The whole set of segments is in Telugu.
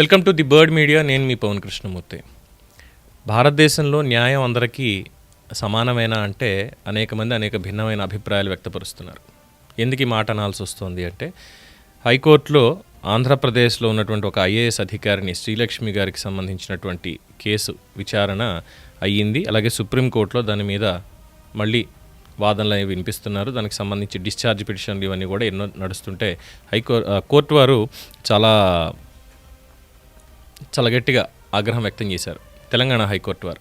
Welcome to the Bird Media. నేను మీ పవన్ కృష్ణమూర్తి. భారతదేశంలో న్యాయం అందరికీ సమానమైన అంటే అనేక మంది అనేక భిన్నమైన అభిప్రాయాలు వ్యక్తపరుస్తున్నారు. ఎందుకు ఈ మాట అనాల్సి వస్తుంది అంటే హైకోర్టులో ఆంధ్రప్రదేశ్లో ఉన్నటువంటి ఒక ఐఏఎస్ అధికారిని శ్రీలక్ష్మి గారికి సంబంధించినటువంటి కేసు విచారణ అయ్యింది. అలాగే సుప్రీంకోర్టులో దాని మీద మళ్ళీ వాదనలు అనేవి వినిపిస్తున్నారు. దానికి సంబంధించి డిశ్చార్జ్ పిటిషన్లు ఇవన్నీ కూడా ఎన్నో నడుస్తుంటే హైకోర్ కోర్టు వారు చాలా చాలా గట్టిగా ఆగ్రహం వ్యక్తం చేశారు తెలంగాణ హైకోర్టు వారు.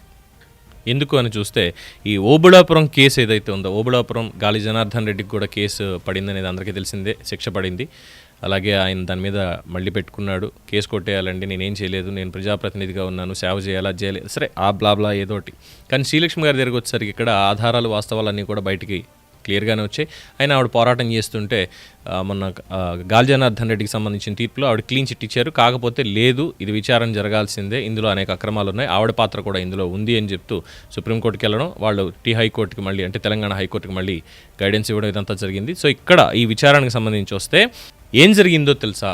ఎందుకు అని చూస్తే ఈ ఓబుళాపురం కేసు ఏదైతే ఉందో ఓబుళాపురం గాలి జనార్దన్ రెడ్డికి కూడా కేసు పడింది అనేది అందరికీ తెలిసిందే శిక్ష పడింది. అలాగే ఆయన దాని మీద మళ్ళీ పెట్టుకున్నాడు కేసు కొట్టేయాలండి నేనేం చేయలేదు నేను ప్రజాప్రతినిధిగా ఉన్నాను సేవ చేయాలా చేయలేదు సరే ఆ బ్లాబ్లా ఏదోటి. కానీ శ్రీలక్ష్మి గారి దగ్గరికి వచ్చేసరికి ఇక్కడ ఆధారాలు వాస్తవాలన్నీ కూడా బయటికి క్లియర్గానే వచ్చాయి. ఆయన ఆవిడ పోరాటం చేస్తుంటే మొన్న గాల్జనార్దన్ రెడ్డికి సంబంధించిన తీర్పులో ఆవిడ క్లీన్ చిట్ ఇచ్చారు. కాకపోతే లేదు ఇది విచారణ జరగాల్సిందే. ఇందులో అనేక అక్రమాలు ఉన్నాయి. ఆవిడ పాత్ర కూడా ఇందులో ఉంది అని చెప్తూ సుప్రీంకోర్టుకి వెళ్ళడం వాళ్ళు టీ హైకోర్టుకి మళ్ళీ అంటే తెలంగాణ హైకోర్టుకి మళ్ళీ గైడెన్స్ ఇవ్వడం ఇదంతా జరిగింది. సో ఇక్కడ ఈ విచారణకు సంబంధించి వస్తే ఏం జరిగిందో తెలుసా?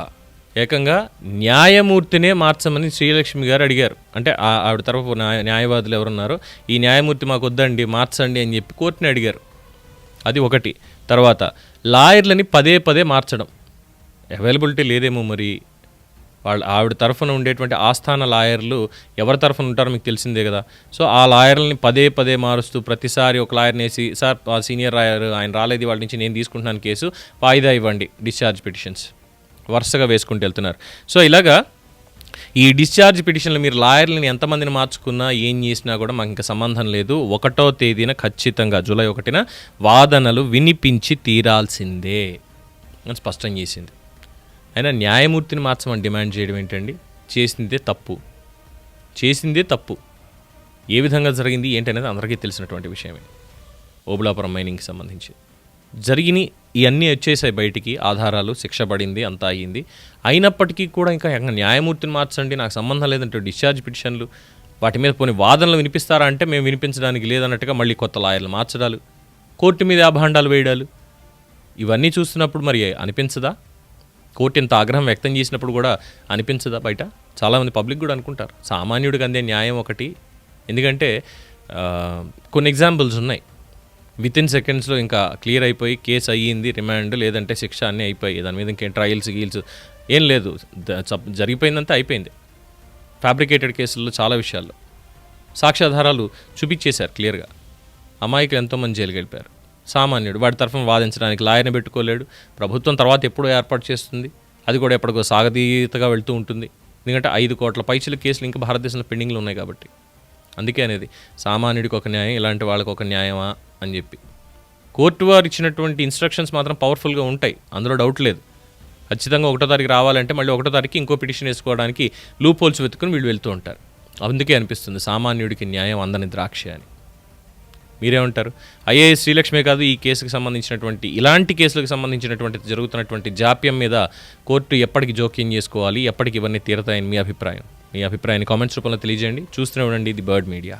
ఏకంగా న్యాయమూర్తినే మార్చమని శ్రీలక్ష్మి గారు అడిగారు. అంటే ఆవిడ తరపు న్యాయ న్యాయవాదులు ఎవరున్నారో ఈ న్యాయమూర్తి మాకు వద్దండి మార్చండి అని చెప్పి కోర్టుని అడిగారు. అది ఒకటి. తర్వాత లాయర్లని పదే పదే మార్చడం. అవైలబిలిటీ లేదేమో మరి. వాళ్ళ ఆవిడ తరఫున ఉండేటువంటి ఆస్థాన లాయర్లు ఎవరి తరఫున ఉంటారో మీకు తెలిసిందే కదా. సో ఆ లాయర్లని పదే పదే మారుస్తూ ప్రతిసారి ఒక లాయర్ని వేసి సార్ ఆ సీనియర్ లాయర్ ఆయన రాలేదు వాళ్ళ నుంచి నేను తీసుకుంటున్నాను కేసు. వాయిదా ఇవ్వండి. Discharge petitions. వరుసగా వేసుకుంటూ వెళ్తున్నారు. సో ఇలాగా ఈ డిశ్చార్జ్ పిటిషన్లు మీరు లాయర్లని ఎంతమందిని మార్చుకున్నా ఏం చేసినా కూడా మాకు ఇంకా సంబంధం లేదు. ఒకటో తేదీన ఖచ్చితంగా జూలై ఒకటిన వాదనలు వినిపించి తీరాల్సిందే అని స్పష్టం చేసింది. అయినా న్యాయమూర్తిని మార్చమని డిమాండ్ చేయడం ఏంటండి? చేసిందే తప్పు. చేసిందే తప్పు. ఏ విధంగా జరిగింది ఏంటనేది అందరికీ తెలిసినటువంటి విషయమే. ఓబులాపురం మైనింగ్కి సంబంధించి. జరిగిన ఇవన్నీ వచ్చేసాయి బయటికి. ఆధారాలు శిక్ష పడింది అంతా అయ్యింది. అయినప్పటికీ కూడా ఇంకా ఇంకా న్యాయమూర్తిని మార్చండి నాకు సంబంధం లేదంటే డిశ్చార్జ్ పిటిషన్లు వాటి మీద కొన్ని వాదనలు వినిపిస్తారా అంటే మేము వినిపించడానికి లేదన్నట్టుగా మళ్ళీ కొత్త లాయర్లు మార్చడాలు కోర్టు మీద అభాండాలు వేయడాలు ఇవన్నీ చూస్తున్నప్పుడు మరి అనిపించదా? కోర్టు ఇంత ఆగ్రహం వ్యక్తం చేసినప్పుడు కూడా అనిపించదా బయట? చాలామంది పబ్లిక్ కూడా అనుకుంటారు సామాన్యుడికి అందే న్యాయం ఒకటి. ఎందుకంటే కొన్ని ఎగ్జాంపుల్స్ ఉన్నాయి. విత్ ఇన్ సెకండ్స్లో ఇంకా క్లియర్ అయిపోయి కేసు అయ్యింది రిమాండ్ లేదంటే శిక్ష అన్నీ అయిపోయి దాని మీద ఇంకేం ట్రయల్స్ గీల్స్ ఏం లేదు. జరిగిపోయిందంతా అయిపోయింది. ఫ్యాబ్రికేటెడ్ కేసుల్లో చాలా విషయాల్లో. సాక్ష్యాధారాలు చూపించేశారు క్లియర్గా అమాయకులు ఎంతోమంది జైలుకి వెళ్ళిపోయారు. సామాన్యుడు వాడి తరఫున వాదించడానికి లాయర్ని పెట్టుకోలేడు. ప్రభుత్వం తర్వాత ఎప్పుడో ఏర్పాటు చేస్తుంది. అది కూడా ఎప్పటికో సాగతీతగా వెళ్తూ ఉంటుంది. ఎందుకంటే ఐదు కోట్ల పైచుల కేసులు ఇంకా భారతదేశంలో పెండింగ్లు ఉన్నాయి కాబట్టి. అందుకే అనేది సామాన్యుడికి ఒక న్యాయం ఇలాంటి వాళ్ళకి ఒక న్యాయమా? అని చెప్పి. కోర్టు వారు ఇచ్చినటువంటి ఇన్స్ట్రక్షన్స్ మాత్రం పవర్ఫుల్గా ఉంటాయి. అందులో డౌట్ లేదు. ఖచ్చితంగా ఒకటో తారీఖు రావాలంటే మళ్ళీ ఒకటో తారీఖు ఇంకో పిటిషన్ వేసుకోవడానికి లూప్ హోల్స్ వెతుకుని వీళ్ళు వెళ్తూ ఉంటారు. అందుకే అనిపిస్తుంది సామాన్యుడికి న్యాయం అందని ద్రాక్ష అని. మీరేమంటారు? ఐఏఎస్ శ్రీలక్ష్మే కాదు ఈ కేసుకు సంబంధించినటువంటి ఇలాంటి కేసులకు సంబంధించినటువంటి జరుగుతున్నటువంటి జాప్యం మీద కోర్టు ఎప్పటికి జోక్యం చేసుకోవాలి ఎప్పటికి ఇవన్నీ తీరతాయని మీ అభిప్రాయం. మీ అభిప్రాయాన్ని కామెంట్స్ రూపంలో తెలియజేయండి. చూస్తూనే ఉండండి ది బర్డ్ మీడియా.